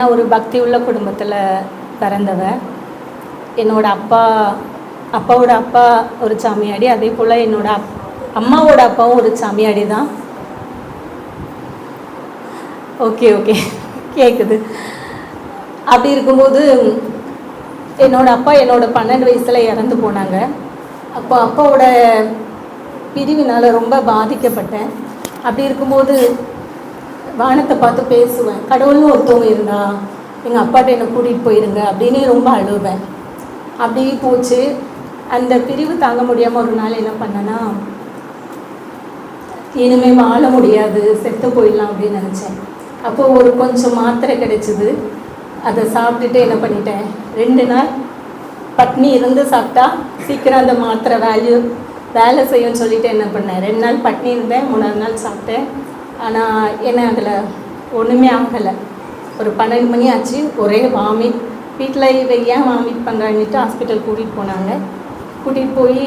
நான் ஒரு பக்தி உள்ள குடும்பத்தில் பிறந்தவ. என்னோட அப்பா அப்பாவோட அப்பா ஒரு சாமியாடி அதே போல் என்னோட அப் அம்மாவோட அப்பாவும் ஒரு சாமியாடி தான். Okay okay. கேட்குது அப்படி இருக்கும்போது என்னோட அப்பா என்னோட பன்னெண்டு வயசில் இறந்து போனாங்க. அப்போ அப்பாவோட பிரிவினால் ரொம்ப பாதிக்கப்பட்டேன். அப்படி இருக்கும்போது வானத்தை பார்த்து பேசுவேன். கடவுள்னு ஒருத்தவங்க இருந்தா எங்கள் அப்பாட்ட என்னை கூட்டிகிட்டு போயிருங்க அப்படின்னு ரொம்ப அழுவேன். அப்படி போச்சு. அந்த பிரிவு தாங்க முடியாமல் ஒரு நாள் என்ன பண்ணேன்னா இனிமேல் வாழ முடியாது செத்து போயிடலாம் அப்படின்னு நினச்சேன். அப்போது ஒரு கொஞ்சம் மாத்திரை கிடைச்சிது. அதை சாப்பிட்டுட்டு என்ன பண்ணிட்டேன் ரெண்டு நாள் பட்னி இருந்து சாப்பிட்டா சீக்கிரம் அந்த மாத்திரை வேல்யூ வேலை செய்யும்னு சொல்லிட்டு என்ன பண்ணேன். ரெண்டு நாள் பட்னி இருந்தேன் மூணாவது நாள் சாப்பிட்டேன். ஆனால் என்ன அதில் ஒன்றுமே ஆகலை. ஒரு பன்னெண்டு மணி ஆச்சு ஒரே வாமிட் வீட்டில் இவ ஏன் வாமிட் பண்ணுறாங்கன்ட்டு ஹாஸ்பிட்டல் கூட்டிகிட்டு போனாங்க. கூட்டிகிட்டு போய்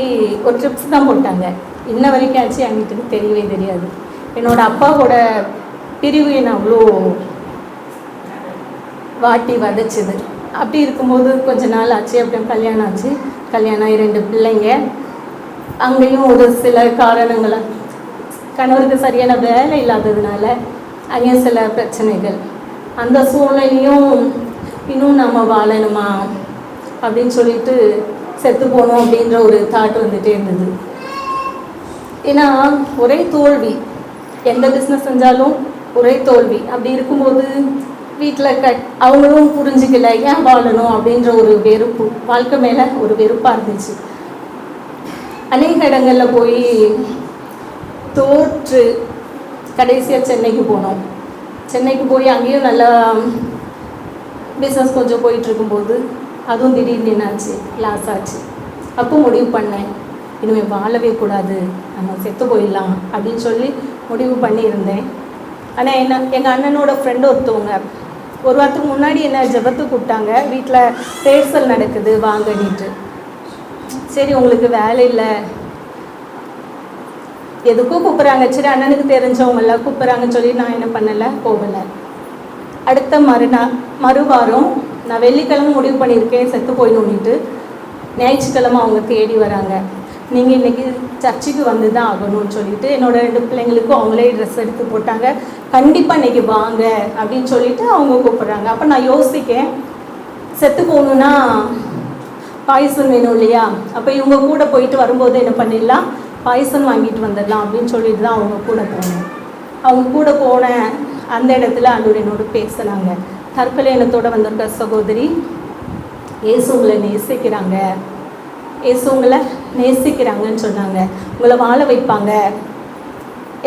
ஒரு ட்ரிப்ஸ் தான் போட்டாங்க. இன்ன வரைக்கும் ஆச்சு என் வீட்டுக்கு தெரியவே தெரியாது. என்னோடய அப்பாவோட பிரிவு என்னை அவ்வளோ வாட்டி வதச்சிது. அப்படி இருக்கும்போது கொஞ்ச நாள் ஆச்சு அப்புறம் கல்யாணம் ஆச்சு. கல்யாணம் ஆகி ரெண்டு பிள்ளைங்க. அங்கேயும் ஒரு சில காரணங்களை கணவருக்கு சரியான வேலை இல்லாததுனால அங்கே சில பிரச்சனைகள். அந்த சூழ்நிலையும் இன்னும் நம்ம வாழணுமா? அப்படின்னு சொல்லிட்டு செத்து போகணும் அப்படின்ற ஒரு தாட் வந்துட்டே இருந்தது. ஏன்னா ஒரே தோல்வி. எந்த பிஸ்னஸ் செஞ்சாலும் ஒரே தோல்வி. அப்படி இருக்கும்போது வீட்டில் க அவங்களும் புரிஞ்சுக்கல ஏன் வாழணும் அப்படின்ற ஒரு வெறுப்பு. வாழ்க்கை மேலே ஒரு வெறுப்பாக இருந்துச்சு. அநேக இடங்களில் போய் தோற்று கடைசியாக சென்னைக்கு போனோம். சென்னைக்கு போய் அங்கேயும் நல்லா பிஸ்னஸ் கொஞ்சம் போயிட்டுருக்கும்போது அதுவும் திடீர்னு என்னாச்சு? லாஸ் ஆச்சு. அப்போ முடிவு பண்ணேன். இனிமேல் வாழவே கூடாது. நம்ம செத்து போயிடலாம் அப்படின்னு சொல்லி முடிவு பண்ணியிருந்தேன். ஆனால் என்ன எங்கள் அண்ணனோட ஃப்ரெண்டு ஒருத்தவங்க ஒரு வாரத்துக்கு முன்னாடி என்ன ஜெபத்துக்கு கூப்பிட்டாங்க. வீட்டில் பேசல் நடக்குது வாங்கடிட்டு சரி உங்களுக்கு வேலை இல்லை. எதுக்கும் கூப்பிட்றாங்க? சரி அண்ணனுக்கு தெரிஞ்சவங்கள கூப்பிட்றாங்கன்னு சொல்லி நான் என்ன பண்ணலை? போகலை. அடுத்த மறுநாள் மறுவாரம் நான் வெள்ளிக்கிழமை முடிவு பண்ணியிருக்கேன். செத்து போயிடணுன்னுட்டு ஞாயிற்றுக்கிழமை அவங்க தேடி வராங்க. நீங்கள் இன்றைக்கி சர்ச்சுக்கு வந்து தான் ஆகணும்னு சொல்லிட்டு என்னோட ரெண்டு பிள்ளைங்களுக்கும் அவங்களே ட்ரெஸ் எடுத்து போட்டாங்க. கண்டிப்பாக இன்றைக்கி வாங்க அப்படின்னு சொல்லிட்டு அவங்க கூப்பிட்றாங்க. அப்போ நான் யோசிக்கேன் செத்து போகணுன்னா பாயசம் வேணும் இல்லையா? அப்போ இவங்க கூட போயிட்டு வரும்போது என்ன பண்ணிடலாம்? பாய்சன் வாங்கிட்டு வந்துடலாம் அப்படின்னு சொல்லிட்டு தான் அவங்க கூட போனேன். அவங்க கூட போனேன் அந்த இடத்துல அன்னூர் என்னோட பேசுனாங்க. தற்கொலை எண்ணத்தோடு வந்திருக்க சகோதரி இயேசு உங்களை நேசிக்கிறாங்க. இயேசு உங்களை நேசிக்கிறாங்கன்னு சொன்னாங்க. உங்களை வாழ வைப்பாங்க.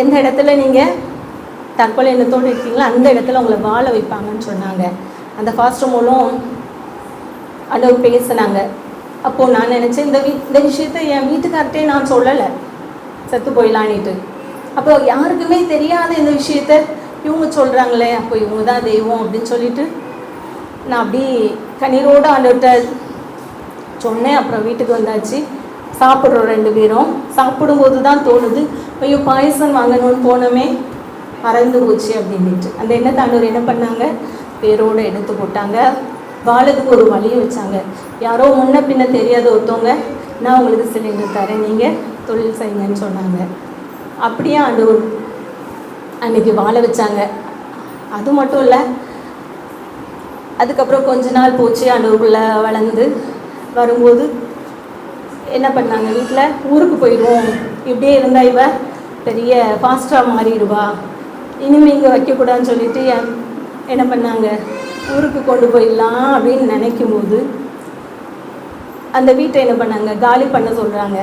எந்த இடத்துல நீங்கள் தற்கொலை எண்ணத்தோடு இருக்கீங்களோ அந்த இடத்துல உங்களை வாழ வைப்பாங்கன்னு சொன்னாங்க. அந்த ஃபாஸ்டர் மூலம் அடவு பேசினாங்க. அப்போது நான் நினச்சேன் இந்த வீ இந்த விஷயத்த என் வீட்டுக்கார்ட்டே நான் சொல்லலை. செத்து போயிடலான்ட்டு அப்போ யாருக்குமே தெரியாத இந்த விஷயத்த இவங்க சொல்கிறாங்களே அப்போ இவங்க தான் தெய்வம் அப்படின்னு சொல்லிட்டு நான் அப்படி கண்ணீரோடு ஆண்டுகிட்ட சொன்னேன். அப்புறம் வீட்டுக்கு வந்தாச்சு. சாப்பிட்றோம் ரெண்டு பேரும். சாப்பிடும்போது தான் தோணுது ஐயோ பாயசம் வாங்கணும்னு போனோமே மறந்து போச்சு அப்படின்ட்டு அந்த என்ன தாண்டவர் என்ன பண்ணாங்க? பேரோடு எடுத்து போட்டாங்க. வாழதுக்கு ஒரு வழியை வச்சாங்க. யாரோ முன்ன பின்ன தெரியாத ஒருத்தவங்க நான் உங்களுக்கு சிலிண்டர் தரேன் நீங்கள் தொழில் செய்யுங்கன்னு சொன்னாங்க. அப்படியே ஆண்டவர் அன்னைக்கு வாழ வச்சாங்க. அது மட்டும் இல்லை அதுக்கப்புறம் கொஞ்ச நாள் போச்சு ஆண்டவருக்குள்ளே வளர்ந்து வரும்போது என்ன பண்ணாங்க வீட்டில் ஊருக்கு போயிடுவோம் இப்படியே இருந்தா இவ பெரிய ஃபாஸ்ட்டாக மாறிடுவா இனிமேல் இங்கே வைக்கக்கூடாதுன்னு சொல்லிட்டு என்ன பண்ணாங்க ஊருக்கு கொண்டு போயிடலாம் அப்படின்னு நினைக்கும் போது அந்த வீட்டை என்ன பண்ணாங்க காலி பண்ண சொல்கிறாங்க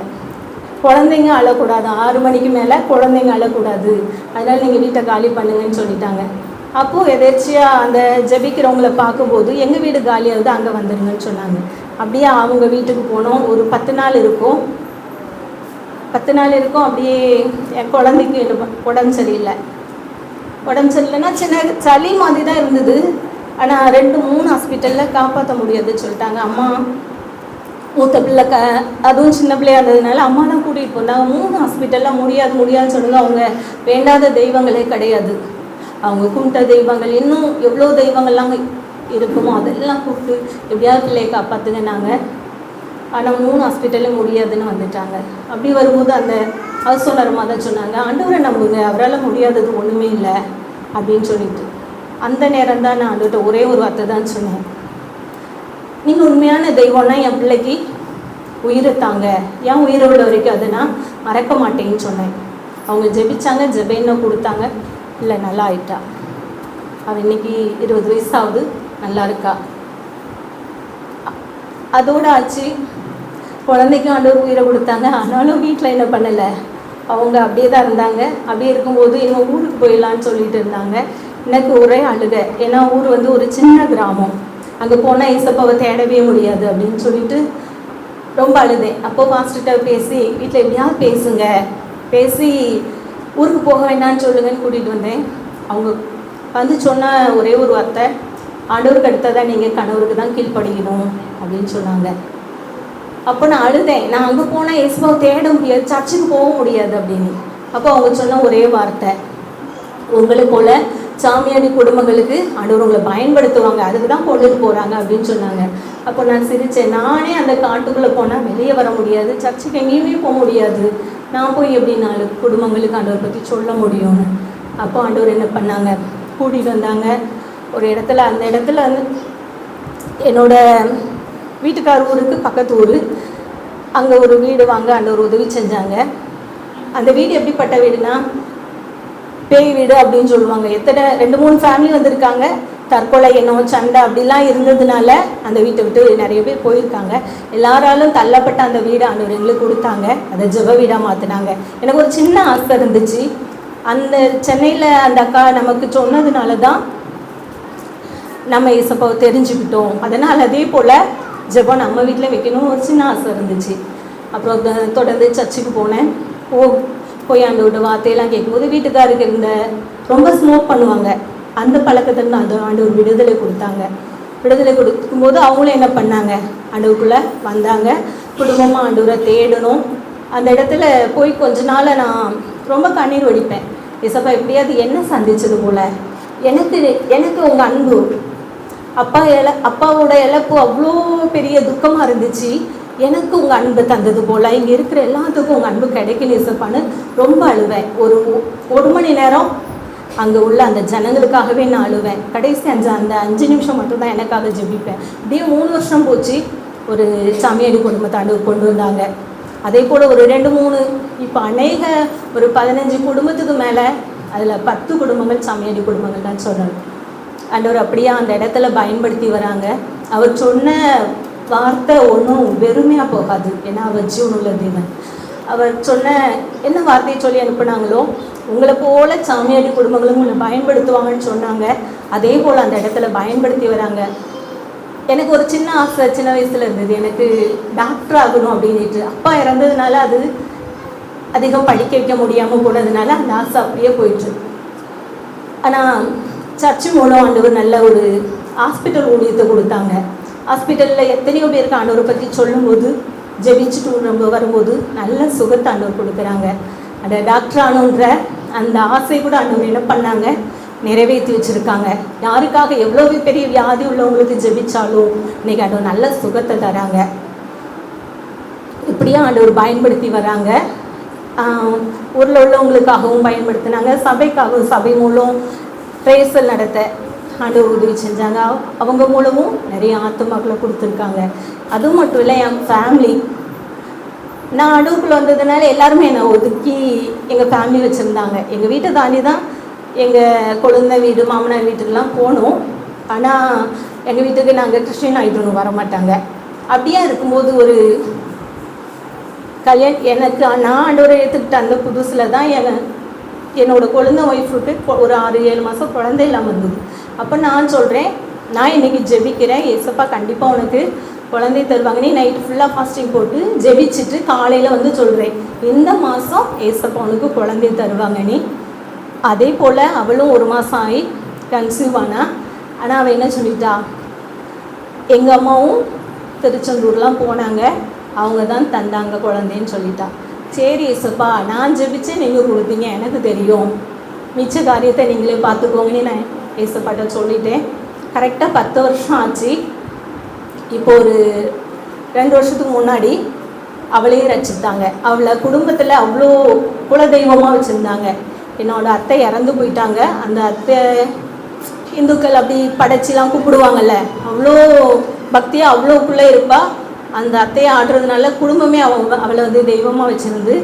குழந்தைங்க அழக்கூடாது. ஆறு மணிக்கு மேலே குழந்தைங்க அழக்கூடாது. அதனால் நீங்கள் வீட்டை காலி பண்ணுங்கன்னு சொல்லிட்டாங்க. அப்போது எதேர்ச்சியாக அந்த ஜெபிக்கிறவங்கள பார்க்கும்போது எங்கள் வீடு காலியாகுது அங்கே வந்துடுங்கன்னு சொன்னாங்க. அப்படியே அவங்க வீட்டுக்கு போனோம். ஒரு பத்து நாள் இருக்கும். பத்து நாள் இருக்கும். அப்படியே என் குழந்தைக்கு என்ன உடம்பு சரியில்லை. உடம்பு சரியில்லைன்னா சின்ன சளி மாதிரி தான் இருந்தது. ஆனால் ரெண்டு மூணு ஹாஸ்பிட்டலில் காப்பாற்ற முடியாதுன்னு சொல்லிட்டாங்க. அம்மா மூத்த பிள்ளை க அதுவும் சின்ன பிள்ளையானதுனால இருந்ததுனால அம்மா தான் கூட்டிகிட்டு போனாங்க மூணு ஹாஸ்பிட்டல்லாம் முடியாது முடியாதுன்னு சொல்லுங்க. அவங்க வேண்டாத தெய்வங்களே கிடையாது. அவங்க கும்பிட்ட தெய்வங்கள் இன்னும் எவ்வளோ தெய்வங்கள்லாம் இருக்குமோ அதெல்லாம் கூப்பிட்டு எப்படியாவது பிள்ளையை காப்பாற்றுங்கன்னாங்க ஆனால் மூணு ஹாஸ்பிட்டலும் முடியாதுன்னு வந்துட்டாங்க. அப்படி வரும்போது அந்த ஹவுஸ் ஓனர் தான் சொன்னாங்க. ஆண்டவரை நம்புங்க அவரால் முடியாதது ஒன்றுமே இல்லை அப்படின்னு சொல்லிட்டு. அந்த நேரம் தான் நான் ஆண்டவர்கிட்ட ஒரே ஒரு வார்த்தை தான் சொன்னேன். நீங்கள் உண்மையான தெய்வம்னா என் பிள்ளைக்கு உயிரை தாங்க. ஏன் உயிரை விட வரைக்கும் அதை நான் மறக்க மாட்டேன்னு சொன்னேன். அவங்க ஜெபிச்சாங்க ஜெபைன்னு கொடுத்தாங்க. இல்லை நல்லா ஆயிட்டா. அவள் இன்னைக்கு இருபது வயசாகுது நல்லா இருக்கா? அதோட ஆச்சு. குழந்தைக்கும் ஆண்டவர் உயிரை கொடுத்தாங்க. ஆனாலும் வீட்டில் என்ன பண்ணலை? அவங்க அப்படியே தான் இருந்தாங்க. அப்படியே இருக்கும்போது இன்னும் ஊருக்கு போயிடலான்னு சொல்லிட்டு இருந்தாங்க. எனக்கு ஒரே அழுகை. ஏன்னா ஊர் வந்து ஒரு சின்ன கிராமம். அங்கே போனால் ஏசப்பாவை தேடவே முடியாது அப்படின்னு சொல்லிட்டு ரொம்ப அழுதேன் அப்போ மாஸ்டர்கிட்ட பேசி வீட்டில் எப்படியாவது பேசுங்க. பேசி ஊருக்கு போக வேண்டாம்னு சொல்லுங்கன்னு கூட்டிகிட்டு வந்தேன். அவங்க வந்து சொன்ன ஒரே ஒரு வார்த்தை ஆண்டவருக்கு அடுத்ததான் நீங்கள் கணவருக்கு தான் கீழ்ப்படிக்கணும். அப்படின்னு சொன்னாங்க. அப்போ நான் அழுதேன் நான் அங்கே போனால் இயேசுவை தேட முடியாது சர்ச்சுக்கு போக முடியாது அப்படின்னு. அப்போ அவங்க சொன்ன ஒரே வார்த்தை உங்களை போல் சாமியாடி குடும்பங்களுக்கு ஆண்டவர் பயன்படுத்துவாங்க. அதுக்கு தான் கொண்டுட்டு போகிறாங்க அப்படின்னு சொன்னாங்க. அப்போ நான் சிரித்தேன் நானே அந்த காட்டுக்குள்ளே போனால் வெளியே வர முடியாது. சர்ச்சுக்கு எங்கேயுமே போக முடியாது. நான் போய் எப்படி நாலு குடும்பங்களுக்கு ஆண்டவர் பற்றி சொல்ல முடியும்னு? அப்போ ஆண்டவர் என்ன பண்ணாங்க? கூட்டிகிட்டு வந்தாங்க. ஒரு இடத்துல அந்த இடத்துல வந்து என்னோட வீட்டுக்கார் ஊருக்கு பக்கத்து ஊர். அங்கே ஒரு வீடு வாங்க அந்த ஒரு உதவி செஞ்சாங்க. அந்த வீடு எப்படிப்பட்ட வீடுனா பேய் வீடு அப்படின்னு சொல்லுவாங்க. எத்தனை ரெண்டு மூணு ஃபேமிலி வந்திருக்காங்க. தற்கொலை எண்ணம் சண்டை அப்படிலாம் இருந்ததுனால அந்த வீட்டை விட்டு நிறைய பேர் போயிருக்காங்க. எல்லாராலும் தள்ளப்பட்ட அந்த வீடு ஆண்டவர் எங்களுக்கு கொடுத்தாங்க. அதை ஜெப வீடாக மாற்றினாங்க எனக்கு ஒரு சின்ன ஆசை இருந்துச்சு. அந்த சென்னையில் அந்த அக்கா நமக்கு சொன்னதுனால தான் நம்ம இசப்போ தெரிஞ்சுக்கிட்டோம். அதனால் அதே போல் ஜெபம் நம்ம வீட்டில் வைக்கணும்னு ஒரு சின்ன ஆசை இருந்துச்சு. அப்புறம் தொடர்ந்து சர்ச்சுக்கு போனேன். ஓ போய் ஆண்டோட வார்த்தையெல்லாம் கேட்கும்போது வீட்டுக்காருக்கு இருந்த ரொம்ப ஸ்மோக் பண்ணுவாங்க. அந்த பழக்கத்துக்கு அந்த ஆண்டு ஒரு விடுதலை கொடுத்தாங்க. விடுதலை கொடுக்கும்போது அவங்களும் என்ன பண்ணாங்க? ஆண்டவுக்குள்ளே வந்தாங்க. குடும்பமாக ஆண்டவரை தேடணும். அந்த இடத்துல போய் கொஞ்ச நாள் நான் ரொம்ப கண்ணீர் வடிப்பேன். இசப்பா எப்படியாவது என்ன சந்தித்தது போல். எனக்கு எனக்கு உங்கள் அன்பு. அப்பா இல அப்பாவோட இழப்பு அவ்வளோ பெரிய துக்கமாக இருந்துச்சு. எனக்கு உங்கள் அன்பு தந்தது போல். இங்கே இருக்கிற எல்லாத்துக்கும் உங்கள் அன்பு கிடைக்கல இசப்பான்னு ரொம்ப அழுவேன். ஒரு ஒரு மணி நேரம் அங்கே உள்ள அந்த ஜனங்களுக்காகவே நான் அழுவேன். கடைசி அஞ்சு அந்த அஞ்சு நிமிஷம் மட்டும்தான் எனக்காக ஜெபிப்பேன். அப்படியே மூணு வருஷம் போச்சு. ஒரு சாமியடி குடும்பத்தாண்டு கொண்டு வந்தாங்க. அதே போல் ஒரு ரெண்டு மூணு இப்போ அநேக ஒரு பதினஞ்சு குடும்பத்துக்கு மேலே அதில் பத்து குடும்பங்கள் சாமியடி குடும்பங்கள் தான் சொல்கிறாங்க அண்ட் அவர் அப்படியே அந்த இடத்துல பயன்படுத்தி வராங்க. அவர் சொன்ன வார்த்தை ஒன்றும் வெறுமையாக போகாது. ஏன்னா அவர் ஜீவனுள்ள தேவன். அவர் சொன்ன என்ன வார்த்தையை சொல்லி அனுப்புனாங்களோ உங்களை போல சாமியாடி குடும்பங்களும் உங்களை பயன்படுத்துவாங்கன்னு சொன்னாங்க. அதே போல் அந்த இடத்துல பயன்படுத்தி வராங்க. எனக்கு ஒரு சின்ன ஆசை சின்ன வயசில் இருந்தது. எனக்கு டாக்டர் ஆகணும் அப்படின்ட்டு அப்பா இறந்ததுனால அது அதிகம் படிக்க வைக்க முடியாமல் போனதுனால அந்த ஆசை அப்படியே போயிட்டு ஆனால் சர்ச்சு மூலம் ஆண்டவர் நல்ல ஒரு ஹாஸ்பிட்டல் ஊழியத்தை கொடுத்தாங்க. ஹாஸ்பிட்டலில் எத்தனையோ பேருக்கு ஆண்டவரை பற்றி சொல்லும்போது ஜெபிச்சுட்டு நம்ம வரும்போது நல்ல சுகத்தை ஆண்டவர் கொடுக்குறாங்க. அந்த டாக்டர் ஆனோன்ற அந்த ஆசை கூட ஆண்டவர் என்ன பண்ணாங்க? நிறைவேற்றி வச்சுருக்காங்க. யாருக்காக எவ்வளோ பெரிய வியாதி உள்ளவங்களுக்கு ஜெபிச்சாலும் இன்றைக்கி ஆண்டவர் நல்ல சுகத்தை தராங்க. இப்படியே ஆண்டவர் பயன்படுத்தி வராங்க. ஊரில் உள்ளவங்களுக்காகவும் பயன்படுத்தினாங்க. சபைக்காகவும் சபை மூலம் பிரேசல் நடத்த ஆண்டவர் உதவி செஞ்சாங்க அவங்க மூலமும் நிறைய ஆத்மாக்களை கொடுத்துருக்காங்க. அதுவும் மட்டும் இல்லை என் ஃபேமிலி நான் அடூருக்குள்ள வந்ததுனால எல்லாருமே என்னை ஒதுக்கி எங்கள் ஃபேமிலி வச்சுருந்தாங்க. எங்கள் வீட்டை தாண்டி தான் எங்கள் குழந்தை வீடு மாமனார் வீட்டுக்கெலாம் போனோம். ஆனால் எங்கள் வீட்டுக்கு நாங்கள் கிறிஸ்டின் ஆகிட்டு வர மாட்டாங்க. அப்படியே இருக்கும்போது ஒரு கல்யாணம் எனக்கு நான் ஆண்டவரை ஏற்றுக்கிட்ட அந்த புதுசில் தான் என் என்னோட குழந்தை ஒய்ஃபுக்கு ஒரு ஆறு ஏழு மாதம் குழந்தை இல்லாமல் இருந்தது. அப்போ நான் சொல்கிறேன் நான் இன்னைக்கு ஜெபிக்கிறேன். ஏசப்பா கண்டிப்பாக உனக்கு குழந்தை தருவாங்க. நீ நைட் ஃபுல்லாக ஃபாஸ்டிங் போட்டு ஜெபிச்சுட்டு காலையில் வந்து சொல்கிறேன் இந்த மாதம் ஏசப்பா உனக்கு குழந்தை தருவாங்க நீ. அதே போல் அவளும் ஒரு மாதம் ஆகி கன்சீவ் ஆனா ஆனால் அவள் என்ன சொல்லிட்டா? எங்கள் அம்மாவும் திருச்செந்தூர்லாம் போனாங்க. அவங்க தான் தந்தாங்க குழந்தைன்னு சொல்லிட்டா. சரி ஏசப்பா நான் ஜெபிச்சேன் நீங்கள் கொடுத்தீங்க எனக்கு தெரியும். மிச்ச காரியத்தை நீங்களே பார்த்துக்கோங்கன்னு நான் ஏசப்பாட்ட சொல்லிட்டேன். கரெக்டாக பத்து வருஷம் ஆச்சு. இப்போ ஒரு ரெண்டு வருஷத்துக்கு முன்னாடி அவளையும் ரசித்தாங்க அவளை குடும்பத்தில் அவ்வளோ குலதெய்வமாக வச்சுருந்தாங்க. என்னோடய அத்தை இறந்து போயிட்டாங்க. அந்த அத்தை இந்துக்கள் அப்படி படைச்சிலாம் கூப்பிடுவாங்கல்ல அவ்வளோ பக்தியாக அவ்வளோக்குள்ளே இருப்பாள் அந்த அத்தையை ஆடுறதுனால குடும்பமே அவங்க அவளை வந்து தெய்வமாக வச்சுருந்து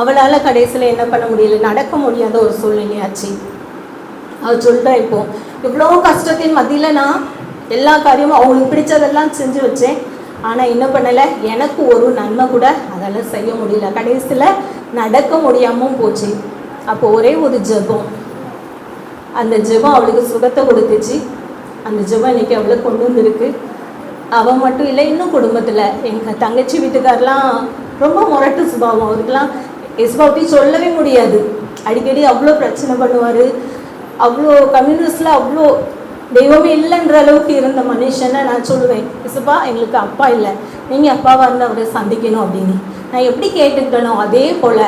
அவளால் கடைசியில் என்ன பண்ண முடியல நடக்க முடியாத ஒரு சூழ்நிலையாச்சு. அவள் சொல்கிறா இப்போ இவ்வளோ கஷ்டத்தின் மத்தியில் நான் எல்லா காரியமும் அவங்களுக்கு பிடிச்சதெல்லாம் செஞ்சு வச்சேன். ஆனால் என்ன பண்ணலை? எனக்கு ஒரு நன்மை கூட அதெல்லாம் செய்ய முடியல. கடைசியில் நடக்க முடியாமல் போச்சு. அப்போ ஒரே ஒரு ஜெபம். அந்த ஜெபம் அவளுக்கு சுகத்தை கொடுத்துச்சு. அந்த ஜெபம் இன்னைக்கு அவளை கொண்டு வந்திருக்கு. அவன் மட்டும் இல்லை இன்னும் குடும்பத்தில் எங்கள் தங்கச்சி வீட்டுக்காரெலாம் ரொம்ப முரட்டு சுபாவம். அவருக்கெல்லாம் எஸ்பாப்பி சொல்லவே முடியாது. அடிக்கடி அவ்வளோ பிரச்சனை பண்ணுவார். அவ்வளோ கம்யூனிஸ்டில் அவ்வளோ தெய்வமே இல்லைன்ற அளவுக்கு இருந்த மனுஷனை நான் சொல்லுவேன் இசுப்பா எங்களுக்கு அப்பா இல்லை. நீங்கள் அப்பாவாக இருந்து அவரை சந்திக்கணும் அப்படின்னு. நான் எப்படி கேட்டுக்கிட்டனோ அதே போல்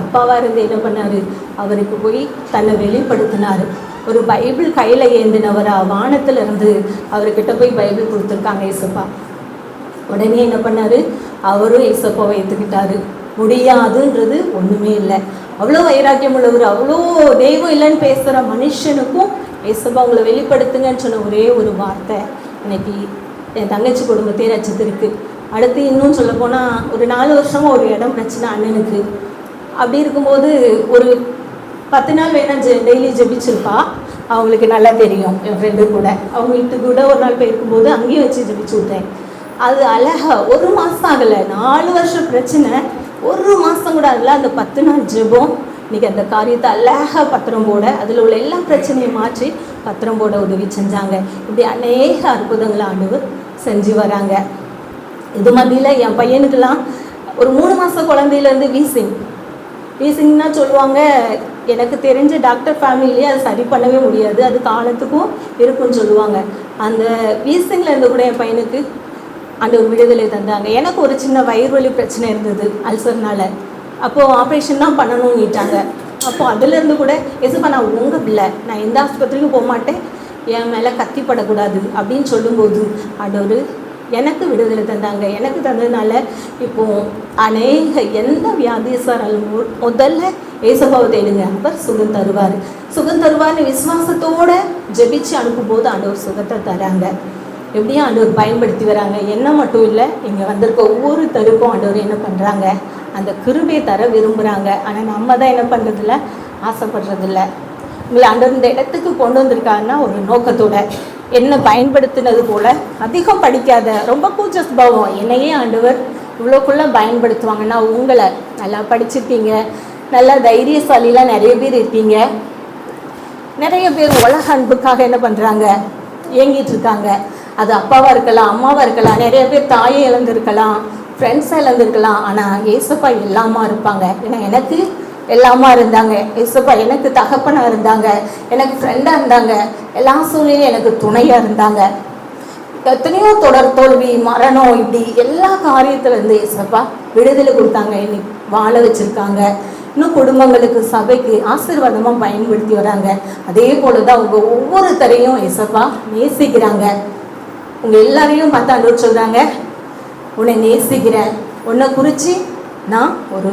அப்பாவாக இருந்து என்ன பண்ணார்? அவருக்கு போய் தன்னை வெளிப்படுத்தினார். ஒரு பைபிள் கையில் ஏந்தினவராக வானத்துல இருந்து அவர்கிட்ட போய் பைபிள் கொடுத்துருக்காங்க இசப்பா. உடனே என்ன பண்ணார்? அவரும் இசப்பாவை ஏற்றுக்கிட்டாரு முடியாதுன்றது ஒன்றுமே இல்லை. அவ்வளோ வைராக்கியம் உள்ளவர் அவ்வளோ தெய்வம் இல்லைன்னு பேசுகிற மனுஷனுக்கும் ஏசப்பா உங்களை வெளிப்படுத்துங்கன்னு சொன்ன ஒரே ஒரு வார்த்தை. இன்னைக்கு என் தங்கச்சி குடும்பத்தையே ரச்சித்திருக்கு அடுத்து இன்னும் சொல்ல போனால் ஒரு நாலு வருஷமாக ஒரு இடம் பிரச்சனை அண்ணனுக்கு. அப்படி இருக்கும்போது ஒரு பத்து நாள் வேணா ஜெ டெய்லி ஜெபிச்சிருப்பா. அவங்களுக்கு நல்லா தெரியும் என் ஃப்ரெண்டு கூட. அவங்க வீட்டுக்கு கூட ஒரு நாள் போயிருக்கும்போது அங்கேயும் வச்சு ஜெபிச்சு விட்டேன். அது அழகா ஒரு மாதம் ஆகலை. நாலு வருஷம் பிரச்சனை. ஒரு மாதம் கூட ஆகல அந்த பத்து நாள் ஜெபம். இன்னைக்கு அந்த காரியத்தை அழகாக பத்திரம் போட அதில் உள்ள எல்லா பிரச்சனையும் மாற்றி பத்திரம் போட உதவி செஞ்சாங்க. இப்படி அநேக அற்புதங்களை ஆண்டவர் செஞ்சு வராங்க. இது மத்தியில் என் பையனுக்கெல்லாம் ஒரு மூணு மாதம் குழந்தையிலேருந்து வீசிங். வீசிங்னா சொல்லுவாங்க எனக்கு தெரிஞ்ச டாக்டர் ஃபேமிலியே அது சரி பண்ணவே முடியாது அது காலத்துக்கும் இருக்கும்னு சொல்லுவாங்க. அந்த வீசிங்கில் இருந்து கூட என் பையனுக்கு அந்த ஒரு விடுதலை தந்தாங்க. எனக்கு ஒரு சின்ன வயிறு வலி பிரச்சனை இருந்தது அல்சர்னால. அப்போது ஆப்ரேஷன் தான் பண்ணணும்னுட்டாங்க அப்போ அதுலேருந்து கூட எசுப்பா நான் உங்கள் பிள்ளை. நான் எந்த ஆஸ்பத்திரிக்கும் போக மாட்டேன். என் மேலே கத்திப்படக்கூடாது அப்படின்னு சொல்லும்போது ஆண்டவர் எனக்கு விடுதலை தந்தாங்க. எனக்கு தந்ததுனால இப்போ அநேக எந்த வியாதியசாராலும் முதல்ல ஏசப்பாவை தேடுங்க. அவர் சுகம் தருவார். சுகம் தருவார்னு விசுவாசத்தோட ஜெபிச்சு அனுப்பும்போது ஆண்டவர் சுகத்தை தராங்க. எப்படியும் ஆண்டவர் பயன்படுத்தி வராங்க. என்ன மட்டும் இல்லை இங்கே வந்திருக்க ஒவ்வொரு தருக்கும் ஆண்டவர் என்ன பண்ணுறாங்க அந்த கிருபையை தர விரும்புகிறாங்க ஆனால் நம்ம தான் என்ன பண்ணுறதில்ல ஆசைப்படுறதில்ல. உங்களை ஆண்டவர் இந்த இடத்துக்கு கொண்டு வந்திருக்காங்கன்னா ஒரு நோக்கத்தோட என்ன பயன்படுத்தினது போல் அதிகம் படிக்காத ரொம்ப கூச்ச சுபாவம். என்னையே ஆண்டவர் இவ்வளோக்குள்ளே பயன்படுத்துவாங்கன்னா உங்களை நல்லா படிச்சிருக்கீங்க. நல்லா தைரியசாலிலாம் நிறைய பேர் இருக்கீங்க நிறைய பேர் உலக அன்புக்காக என்ன பண்ணுறாங்க இயங்கிட்டு இருக்காங்க. அது அப்பாவாக இருக்கலாம் அம்மாவாக இருக்கலாம் நிறைய பேர் தாயை இழந்திருக்கலாம் ஃப்ரெண்ட்ஸை இழந்திருக்கலாம். ஆனால் ஏசப்பா எல்லாமா இருப்பாங்க. ஏன்னா எனக்கு எல்லாமா இருந்தாங்க. ஏசப்பா எனக்கு தகப்பனாக இருந்தாங்க. எனக்கு ஃப்ரெண்டாக இருந்தாங்க. எல்லா சூழ்நிலையும் எனக்கு துணையாக இருந்தாங்க. எத்தனையோ தொடர் தோல்வி மரணம் இப்படி எல்லா காரியத்துலேருந்து ஏசப்பா விடுதலை கொடுத்தாங்க. இன்னைக்கு வாழ வச்சுருக்காங்க. இன்னும் குடும்பங்களுக்கு சபைக்கு ஆசீர்வாதமாக பயன்படுத்தி வராங்க. அதே போல தான் அவங்க ஒவ்வொருத்தரையும் ஏசப்பா நேசிக்கிறாங்க. உங்க எல்லாரையும் பார்த்து அன்பு சொல்றாங்க. உன்னை நேசிக்கிறேன். உன்னை குறித்து நான் ஒரு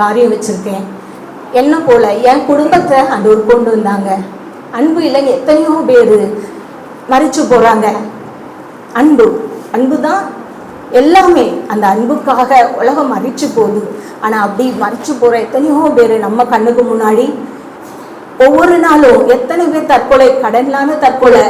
காரியம் வச்சுருக்கேன். என்ன போல என் குடும்பத்தை ஆண்டவர் கொண்டு வந்தாங்க. அன்பு இல்லைங்க எத்தனையோ பேர் மறிச்சு போகிறாங்க அன்பு அன்பு தான் எல்லாமே. அந்த அன்புக்காக உலகம் மறிச்சு போகுது. ஆனால் அப்படி மறிச்சு போகிற எத்தனையோ பேர் நம்ம கண்ணுக்கு முன்னாடி ஒவ்வொரு நாளும் எத்தனை பேர் தற்கொலை கடன்லான தற்கொலை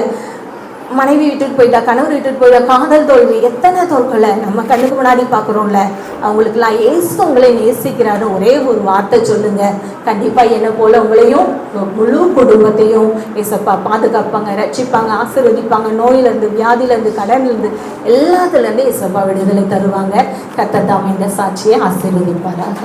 மனைவி விட்டுட்டு போயிட்டா கணவர் விட்டுட்டு போயிட்டா காதல் தோல்வி எத்தனை தற்கொலை நம்ம கண்ணுக்கு முன்னாடி பார்க்குறோம்ல அவங்களுக்குலாம் ஏசு உங்களை நேசிக்கிறாரு. ஒரே ஒரு வார்த்தை சொல்லுங்க. கண்டிப்பாக என்ன போல உங்களையும் முழு குடும்பத்தையும் ஏசப்பா பாதுகாப்பாங்க ரட்சிப்பாங்க ஆசீர்வதிப்பாங்க. நோயிலேருந்து வியாதியிலேருந்து கடன்லேருந்து எல்லாத்துலேருந்து ஏசப்பா விடுதலை தருவாங்க. கத்தத்தாம் இந்த சாட்சியை ஆசீர்வதிப்பாராங்க